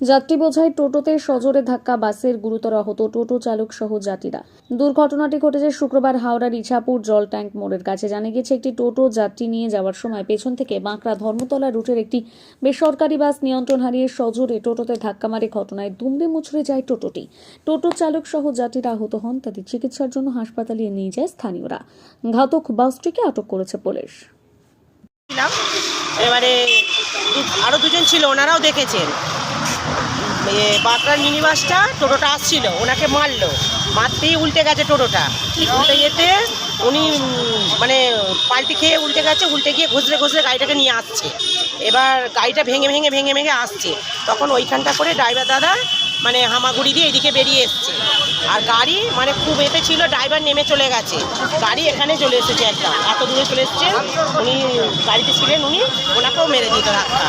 যাত্রী বোঝাই টোটোতে সজোরে ধাক্কা, বাসের গুরুতর আহত টোটো চালক সহ যাত্রীরা। দুর্ঘটনাটি ঘটেছে শুক্রবার হাওড়ার ইছাপুর জল ট্যাঙ্ক মোড়ের কাছে। জানা গেছে একটি টোটো যাত্রী নিয়ে যাওয়ার সময় পেছন থেকে বাঁকড়া ধর্মতলা রুটের একটি বেসরকারি বাস নিয়ন্ত্রণ হারিয়ে সজোরে টোটোতে ধাক্কা মারে। ঘটনায় দুমড়ে মুচড়ে যায় টোটোটি। টোটো চালক সহ যাত্রীরা আহত হন, তাদের চিকিৎসার জন্য হাসপাতালে নিয়ে যায় স্থানীয়রা। ঘাতক বাসটিকে আটক করেছে পুলিশ। এবারে আরও দুজন ছিল, ওনারাও দেখেছেন। বাঁকড়ার মিনি বাসটা টোটোটা আসছিল, ওনাকে মারলো। মারতেই উল্টে গেছে টোটোটা। উল্টে যেতে উনি মানে পাল্টি খেয়ে উল্টে গেছে, উল্টে গিয়ে ঘষলে ঘষলে গাড়িটাকে নিয়ে আসছে। এবার গাড়িটা ভেঙে ভেঙে ভেঙে ভেঙে আসছে। তখন ওইখানটা করে ড্রাইভার দাদা মানে হামাগুড়ি দিয়ে এদিকে বেরিয়ে এসছে। আর গাড়ি মানে খুব এতে ছিল, ড্রাইভার নেমে চলে গেছে। গাড়ি এখানে চলে এসেছে একটা এত দূরে চলে এসছে, উনি গাড়িতে ছিলেন উনি, ওনাকেও মেরে দিত ধাক্কা